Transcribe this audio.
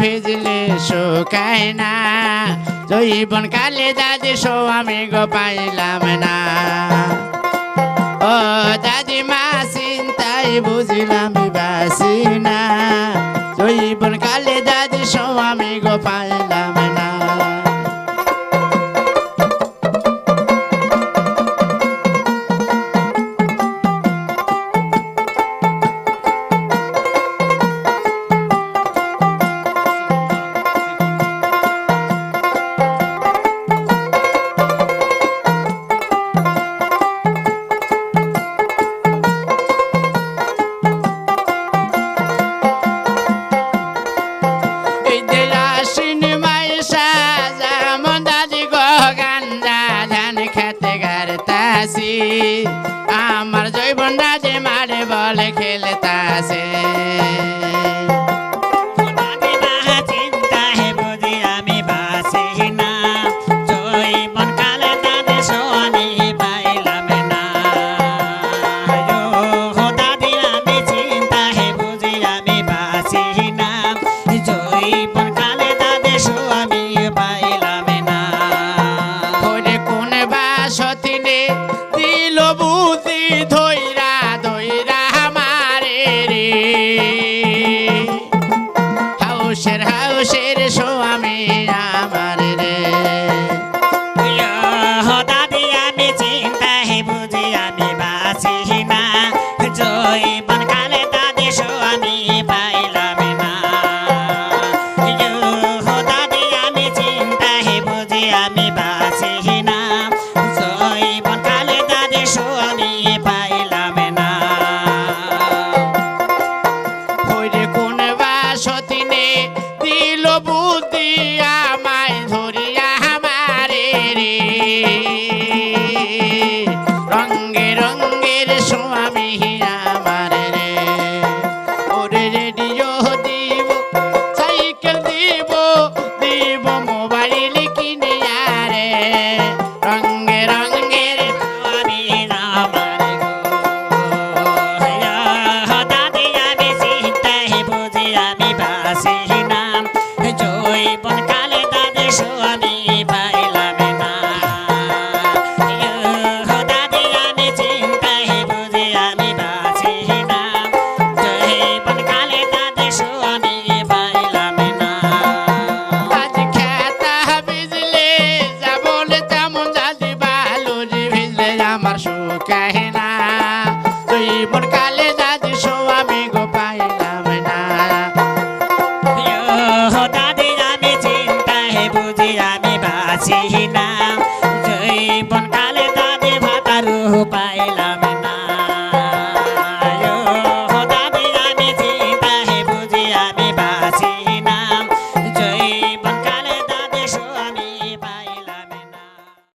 ভিজলে শুকায় না। জৈবন কালে দাদি সো আমি গো পাইলাম না। ও দাদি মা চিন্তাই বুঝিলাম বাসি না জৈবন কালে দাদি সো আমি গো পাইলাম আসি আমার জয় জৈবনটা যে মারে বলে খেলতাছে। स्वामी কাহে না তুই মন কালে দাদি সো আমি গো পাইলাম না। দাদি আমি চিন্তায় বুঝি আমি বাঁচি না। জৈবন